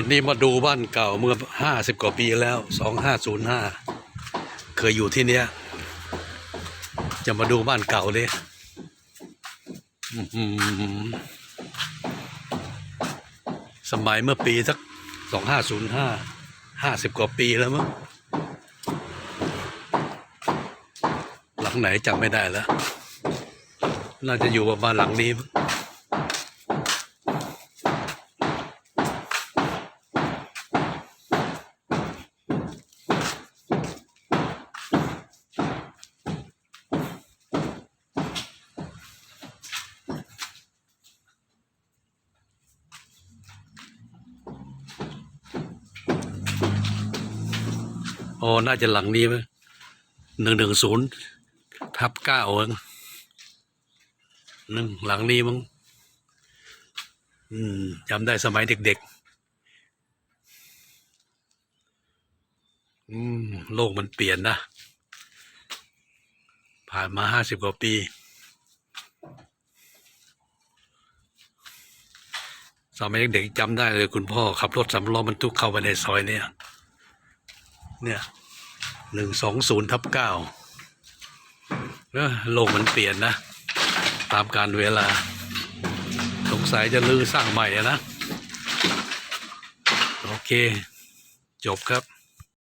วันนี้มาดูบ้านเก่าเมื่อห้าสิบกว่าปีแล้วสองห้าศูนย์ห้าเคยอยู่ที่เนี้ย จะมาดูบ้านเก่าเลยสมัยเมื่อปีสักสองห้าศูนย์ห้าห้าสิบกว่าปีแล้วมั้งหลังไหนจำไม่ได้แล้ว น่าจะอยู่ประมาณหลังนี้มั้ง โอ้น่าจะหลังนี้มั้งหนึ่งหนึ่งศูนย์ทับเก้าเองหนึ่งหลังนี้มั้งอืมจำได้สมัยเด็กๆ อืม โลกมันเปลี่ยนนะ ผ่านมาห้าสิบกว่าปีสมัยเด็กๆจำได้เลยคุณพ่อขับรถสำล้อบรรทุกเข้าไปในซอยเนี่ย เนี่ยหนึ่งสองศูนย์ทับเก้าโลกมันเปลี่ยนนะ ตามการเวลา สงสัยจะลือสร้างใหม่นะ โอเค จบครับ